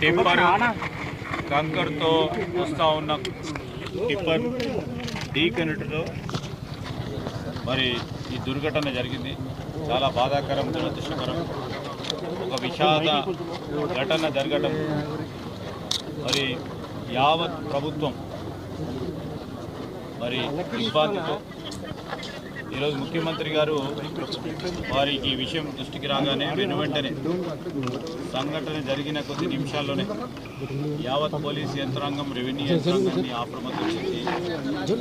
Tipper కంకర్తో వస్తూ ఉన్న tipper ఢీకనుటిలో మరి ఈ దుర్ఘటన జరిగింది. చాలా బాధాకరం దురదృష్టకరం. ఒక విషాద ఘటన జరగడం మరి యావత్ ప్రభుత్వం మరి ఇబ్బందితో ఈరోజు ముఖ్యమంత్రి గారు వారికి ఈ విషయం దృష్టికి రాగానే వెను వెంటనే సంఘటన జరిగిన కొద్ది నిమిషాల్లోనే యావత్ పోలీస్ యంత్రాంగం రెవెన్యూ యంత్రాంగాన్ని అప్రమత్తం చేసి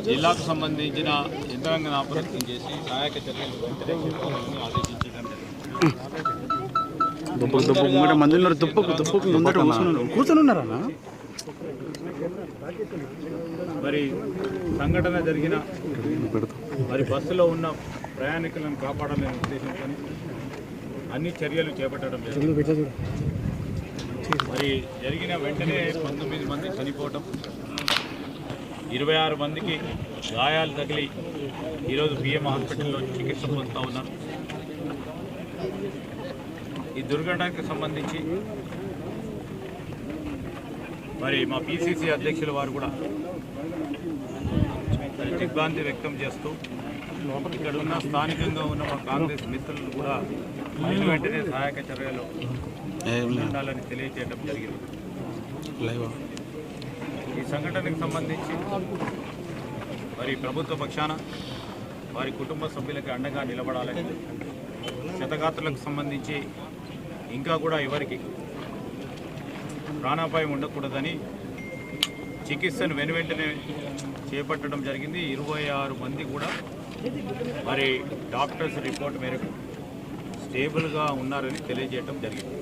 జిల్లాకు సంబంధించిన యంత్రాంగాన్ని ఆప్రమత్తం చేసి సహాయక చర్యలు వెంటనే ఆదేశించడం మరి సంఘటన జరిగిన మరి బస్సులో ఉన్న ప్రయాణికులను కాపాడాలనే ఉద్దేశంతో అన్ని చర్యలు చేపట్టడం జరిగింది మరి జరిగిన వెంటనే పంతొమ్మిది మంది చనిపోవటం ఇరవై ఆరు మందికి గాయాలు తగిలి ఈరోజు బిఎం హాస్పిటల్లో చికిత్స పొందుతూ ఉన్నారు ఈ దుర్ఘటనకు సంబంధించి మరి మా పిసిసి అధ్యక్షుల వారు కూడా దిగ్భ్రాంతి వ్యక్తం చేస్తూ ఇక్కడ ఉన్న స్థానికంగా ఉన్న మా కాంగ్రెస్ మిత్రులు కూడా వెంటనే సహాయక చర్యలు. ఉండాలని తెలియజేయడం జరిగింది ఈ సంఘటనకు సంబంధించి మరి ప్రభుత్వ పక్షాన వారి కుటుంబ సభ్యులకి అండగా నిలబడాలని శతగాత్రులకు సంబంధించి ఇంకా కూడా ఎవరికి ప్రాణాపాయం ఉండకూడదని చికిత్సను వెను వెంటనే చేపట్టడం జరిగింది. ఇరవై ఆరు మంది కూడా మరి డాక్టర్స్ రిపోర్ట్ మేరకు స్టేబుల్గా ఉన్నారని తెలియజేయడం జరిగింది.